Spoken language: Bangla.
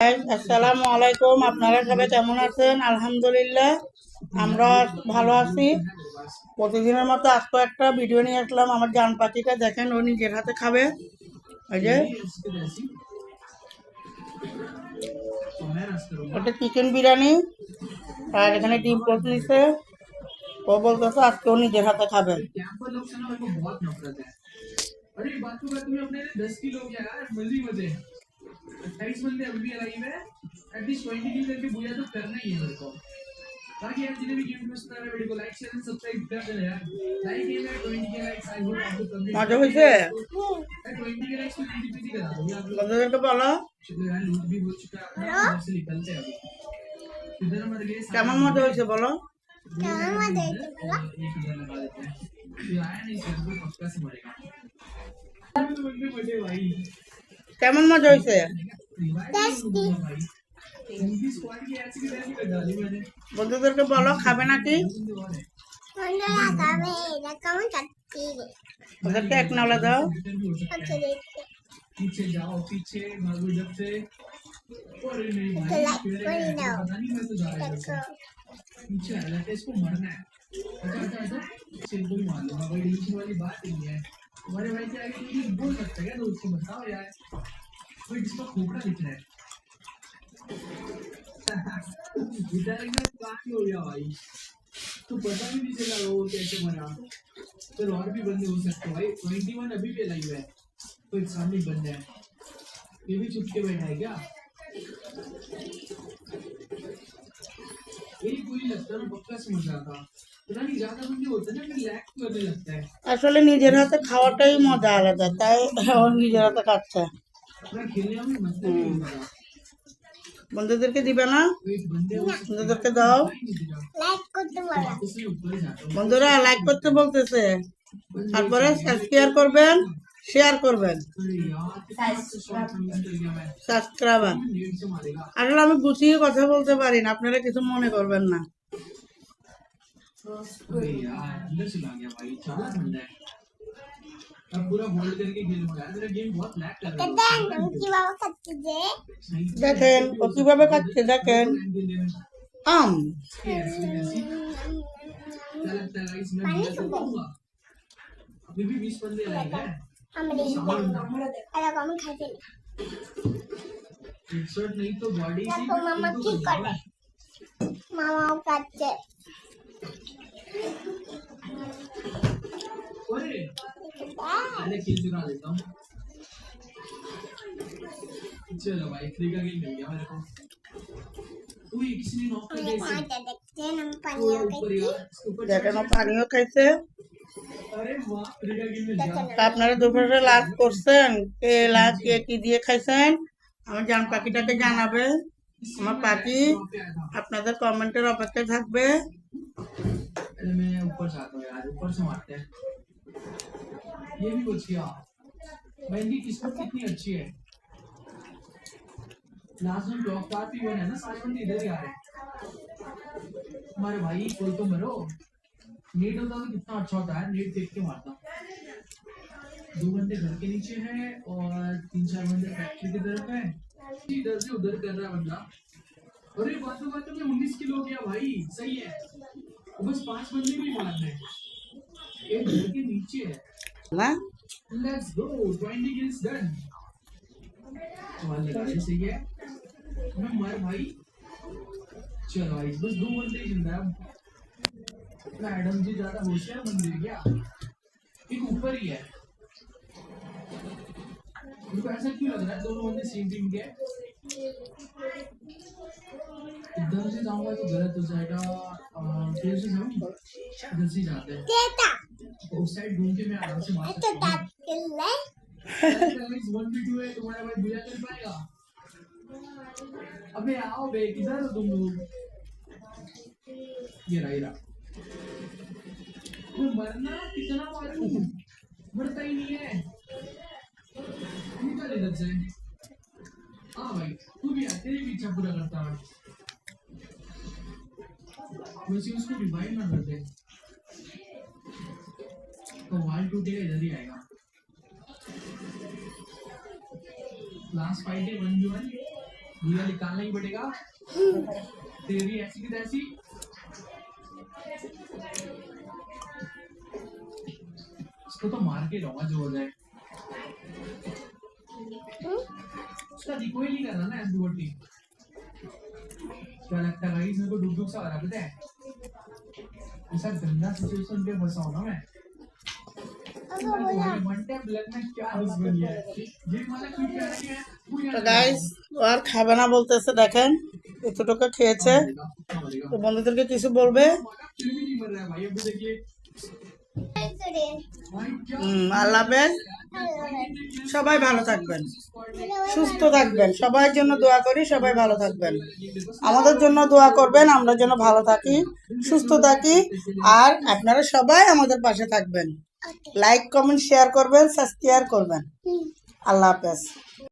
Guys, আসসালামু আলাইকুম আপনারা সবাই কেমন আছেন আলহামদুলিল্লাহ আমরা ভালো আছি প্রতিদিনের মতো আজকে একটা ভিডিও নিয়ে আসলাম আমার জান পাখিকে দেখেন ও নিজের হাতে খাবে এই যে ওটা চিকেন বিরিয়ানি আর এখানে ডিম পোস্ট নিছে ও বলতেছে আজকে ও নিজের হাতে খাবে कैंपर लोग से ना मेरे को बहुत नफरत है अरे बात को बात में अपने दस किलो हो गया यार मजे मजे अट्ठाईस बंदे अभी भी अलाइव है एटलीस्ट ट्वेंटी किल करके बुझा तो करना ही है मेरे को। बाकी यार जिन्हें भी गेम पसंद आ है वीडियो को लाइक शेयर सब्सक्राइब कर देना यार। लाइक ये मेरा 20 के लाइक्स आई होप आपको कंप्लीट आ जाओ इसे 20 के लाइक्स को कंप्लीट भी करा दूँगी आप लोग बंदर पाला शुक्र यार लूट तो भी हो चुका है। आप से निकलते हैं अभी। इधर हमारे लिए कैमरा मत हो इसे बोलो। कैमरा मत हो इसे बोलो। एक इधर लगा देते हैं। यार नहीं सर को पक्का से मरेगा। तो भाई। কেমন মজা হয়েছে টেস্টি उनकी स्क्वाड की ऐसी की तैसी कर डाली मैंने বন্ধুদেরকে বলো খাবে নাকি বন্ধুরা খাবে এটা কেমন খাচ্ছি ওদেরকে এক নাওলা দাও আচ্ছা দেখতে पीछे जाओ पीछे भागो इधर से अरे नहीं तो भाई लाइक तेरे कर ही को दो। पता नहीं मैं तो जा रहा देखो हूँ पीछे आ जाते इसको मरना है अच्छा अच्छा अच्छा सिर को भी मार लूंगा भाई टेंशन वाली बात ही नहीं है तुम्हारे भाई से आगे कुछ बोल सकते हैं क्या? दोस्त को बताओ यार। कोई जिसका खोपड़ा दिख रहा है। बेचारे का काफ़ी हो गया भाई। तो पता भी नहीं चला वो कैसे मरा फिर और भी बंदे हो सकते हैं भाई। ट्वेंटी वन अभी भी लाइव है। कोई सामने बंदा है। ये भी छुप के बैठा है क्या? यही पूरी लगता मैं पक्का समझ रहा था আসলে নিজের হাতে খাওয়াটাই মজা আলাদা, তাই নিজের হাতে খাচ্ছে। বন্ধুদেরকে দিবে না? বন্ধুদেরকে দাও। বন্ধুরা লাইক করতে বলতেছে। তারপরে সাবস্ক্রাইব করবেন শেয়ার করবেন। সাবস্ক্রাইবার আসলে আমি গুছিয়ে কথা বলতে পারি না, আপনারা কিছু মনে করবেন না। अबे यार अंदर चला गया भाई चालाक बंदा है अब पूरा होल्ड करके खेलूंगा यार मेरा गेम बहुत लैग कर रहा দেখেন আমি কিভাবে খাচ্ছি যে है দেখেন ও কিভাবে খাচ্ছে দেখেন আম अभी भी बीस बंदे आए हैं আমি এরকম আমি খাইতে না शर्ट नहीं तो बॉडी দেখো মামা কি করে মামাও খাচ্ছে अरे पहले खेल चुका देता हूँ चलो भाई फ्री का गेम मिल गया मेरे को तू ये किसी ने नॉक कर दिया इसे। পানিটা দেখছেন আমি वो পানিও ऊपर খাচ্ছি यार इसके ऊपर দেখেন ও পানিও খাইছে अरे वाह फ्री का गेम मिल गया তা আপনারা দুপুরে লাভ করছেন কে লাভ কে কি দিয়ে খাইছেন আমার জান পাখিটাকে জানাবে আমার পাখি वहाँ पे आया था আপনাদের কমেন্টের অপেক্ষায় থাকবে पहले मैं ऊपर आता हूँ यार, ऊपर से मारते हैं। ये भी कुछ किया। भाई इनकी किस्मत कितनी अच्छी है। लास्ट में ब्लॉक पार भी बने ना, सारे बंदे इधर ही आ रहे हमारे भाई, कोई तो मरो। नेट होता तो कितना अच्छा होता है नेट देख के मारता। दो बंदे घर के नीचे हैं और तीन चार बंदे फैक्ट्री की तरफ़ है। इधर से उधर कर रहा है बंदा। अरे बातों बातों में उन्नीस किलो हो गया भाई, सही है। बस पाँच बंदे भी मारने हैं। एक घर के नीचे है। না लेट्स गो 20 किल्स डन दे सही है। मैं मर भाई। चलो भाई बस दो बंदे ज़िंदा है एडम जी ज़्यादा होशियार हैं क्या एक ऊपर ही है। ऐसा क्यों लग रहा है? दोनों बंदे सेम टीम के उधर से जाऊँगा तो गलत हो जाएगा उधर से जाऊँगा से जाते हैं। तो उस साइड घूम के मैं आराम से मार सकता हूँ। वन बी टू है तुम्हारा भाई बुला कर पाएगा। अबे आओ बे किधर हो तुम लोग। ये रहा ये रहा। तू मरना कितना मारूं? मरता ही नहीं है। तू निकल इधर से। हाँ भाई तू भी आ तेरे पीछे पूरा करता है। वैसे उसको रिवाइव ना कर दे तो वाल टूटेगा इधर ही आएगा। लास्ट फाइट है वन बी वन हीरा निकालना ही पड़ेगा। तेरी ऐसी की तैसी। इसको तो मार के रहूँगा, जो हो जाए। उसका ही नहीं कर रहा ना एम्बुटी क्या लगता है गाइस मेरे को डुब डुब सा आ रहा है, पता है? ऐसा गंदा सिचुएशन पे फंसा हूं ना मैं वन टाइम ब्लैक में क्या हंस बनी है ये माला क्यों क्या रही है पूरी তো গাইস আর খাবে না বলতেছে দেখেন এতটুকু খেয়েছে তো বন্ধুদেরকে কিছু বলবে फिर भी नहीं मर रहा है भाई अभी देखिए भाई क्या হুম, আল্লাহ হাফেজ সবাই ভালো থাকবেন। সুস্থ থাকবেন। সবার জন্য দোয়া করি সবাই ভালো থাকবেন। আমাদের জন্য দোয়া করবেন আমরা যেন ভালো থাকি সুস্থ থাকি আর আপনারা সবাই আমাদের পাশে থাকবেন। লাইক কমেন্ট শেয়ার করবেন সাবস্ক্রাইব করবেন। আল্লাহ হাফেজ।